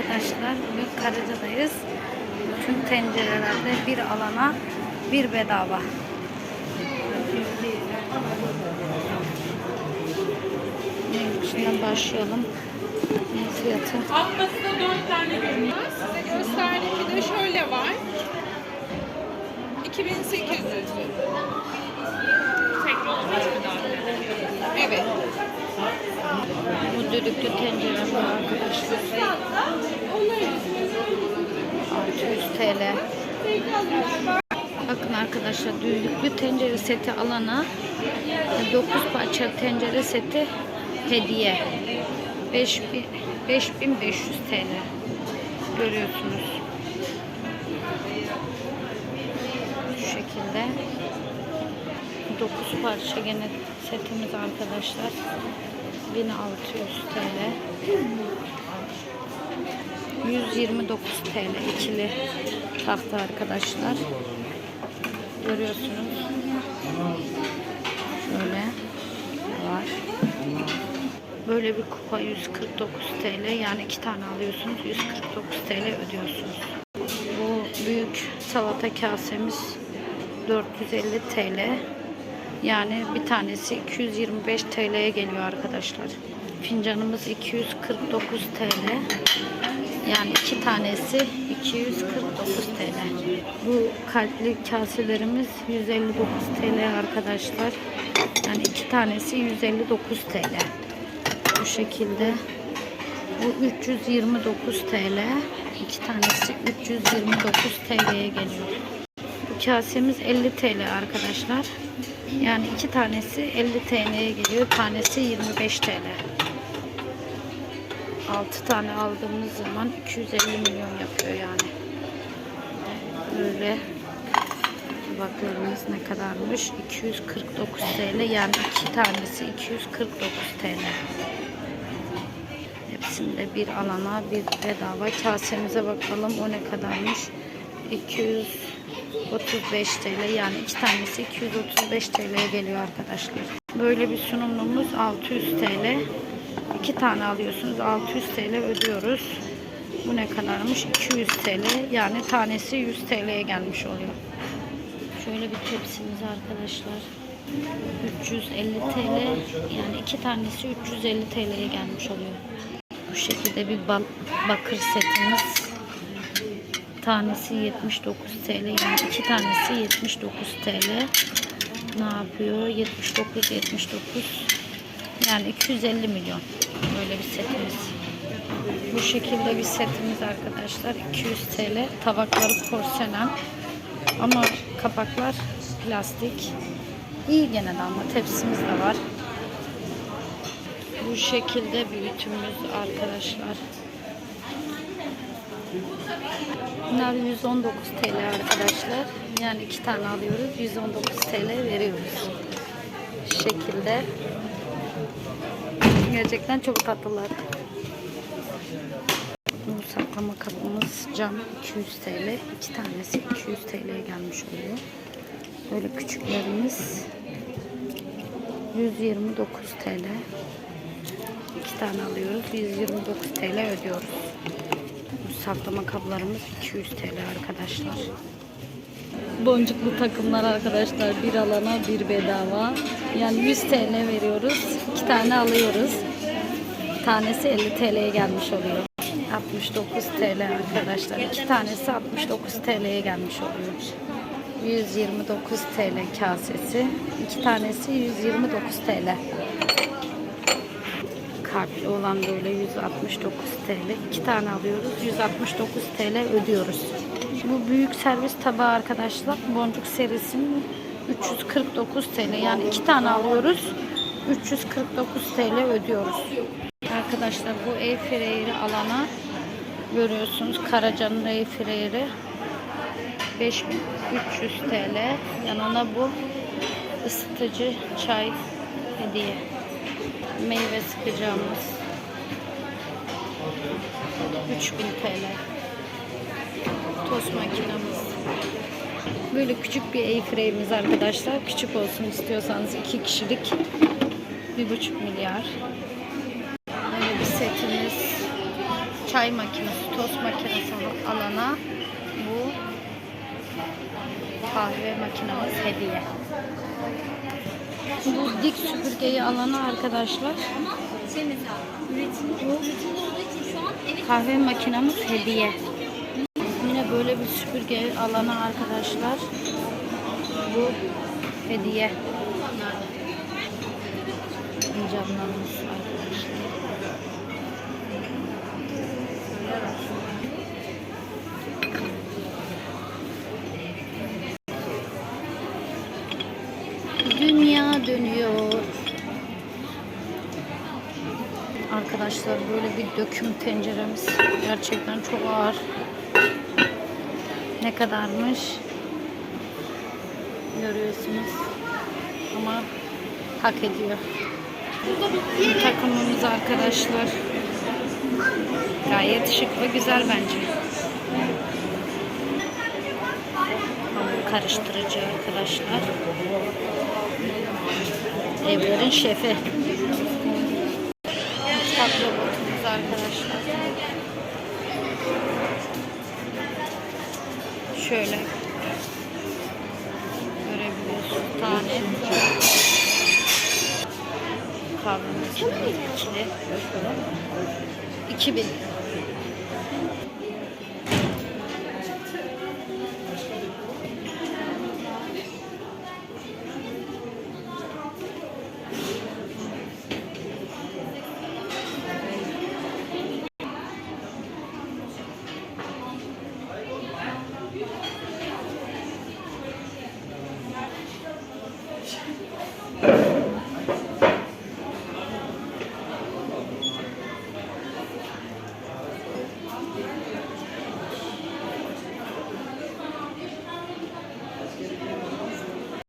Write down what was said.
arkadaşlar. Bugün Karaca'dayız. Tüm tencerelerde bir alana bir bedava. Şimdiden başlayalım. Fiyatı? Atlas'ta dört tane görünüyor. Size gösterdiğim bir de şöyle var. 2800 Evet. Düdüklü tencerem arkadaşlar. 600 TL. Bakın arkadaşlar düdüklü tencere seti alana 9 parça tencere seti hediye. 5000 5500 TL. Görüyorsunuz. Şu şekilde 9 parça gene setimiz arkadaşlar. 1600 TL. 129 TL ikili tahta arkadaşlar. Görüyorsunuz. Şöyle var. Böyle bir kupa 149 TL. Yani iki tane alıyorsunuz. 149 TL ödüyorsunuz. Bu büyük salata kasemiz 450 TL. Yani bir tanesi 225 TL'ye geliyor arkadaşlar. Fincanımız 249 TL. Yani iki tanesi 249 TL. Bu kalpli kaselerimiz 159 TL arkadaşlar. Yani iki tanesi 159 TL. Bu şekilde. Bu 329 TL. İki tanesi 329 TL'ye geliyor. Bu kasemiz 50 TL arkadaşlar. Yani iki tanesi 50 TL'ye geliyor. Tanesi 25 TL. 6 tane aldığımız zaman 250 milyon yapıyor yani. Böyle tabaklarımız ne kadarmış? 249 TL yani iki tanesi 249 TL. Hepsinde bir alana bir bedava. Kasemize bakalım o ne kadarmış? 235 TL yani iki tanesi 235 TL'ye geliyor arkadaşlar. Böyle bir sunumumuz 600 TL. İki tane alıyorsunuz 600 TL ödüyoruz. Bu ne kadarmış? 200 TL yani tanesi 100 TL'ye gelmiş oluyor. Şöyle bir tepsimiz arkadaşlar. 350 TL yani iki tanesi 350 TL'ye gelmiş oluyor. Bu şekilde bir bakır setimiz. Tanesi 79 TL yani iki tanesi 79 TL. Ne yapıyor? 79 79 yani 250 milyon böyle bir setimiz. Bu şekilde bir setimiz arkadaşlar 200 TL. Tabakları porselen ama kapaklar plastik. İyi gene de ama tepsimiz de var. Bu şekilde büyütümüz arkadaşlar. Bunlar 119 TL arkadaşlar. Yani iki tane alıyoruz. 119 TL veriyoruz. Şu şekilde. Gerçekten çok tatlılar. Bu saklama kapımız cam 200 TL. İki tanesi 200 TL'ye gelmiş oluyor. Böyle küçüklerimiz 129 TL. İki tane alıyoruz. 129 TL ödüyoruz. Saklama kaplarımız 200 TL arkadaşlar. Boncuklu takımlar arkadaşlar. Bir alana bir bedava. Yani 100 TL veriyoruz. iki tane alıyoruz. Tanesi 50 TL'ye gelmiş oluyor. 69 TL arkadaşlar. İki tanesi 69 TL'ye gelmiş oluyor. 129 TL kasesi. İki tanesi 129 TL. Kalpli olan böyle 169 TL. İki tane alıyoruz. 169 TL ödüyoruz. Bu büyük servis tabağı arkadaşlar. Boncuk serisinin 349 TL. Yani iki tane alıyoruz. 349 TL ödüyoruz. Arkadaşlar bu ev freyeri alana görüyorsunuz. Karaca'nın ev freyeri 5300 TL. Yanına bu ısıtıcı çay hediye. Meyve sıkacağımız 3000 TL. Tost makinemiz. Böyle küçük bir airfryer'imiz arkadaşlar. Küçük olsun istiyorsanız iki kişilik bir buçuk milyar. Böyle bir setimiz çay makinesi, tost makinesi alana bu kahve makinamız hediye. Bu dik süpürgeyi alana arkadaşlar evet kahve makinamız hediye. Yine böyle bir süpürge alana arkadaşlar bu hediye. Camlarımız arkadaşlar. Dünya dönüyor. Arkadaşlar böyle bir döküm tenceremiz gerçekten çok ağır. Ne kadarmış? Görüyorsunuz. Ama hak ediyor. Takımımız arkadaşlar. Gayet şık ve güzel bence. Karıştırıcı arkadaşlar. Evlerin şefi. Mutfak robotumuz arkadaşlar. Şöyle görebiliyorsunuz tane. Kahvemiz içli. 2000.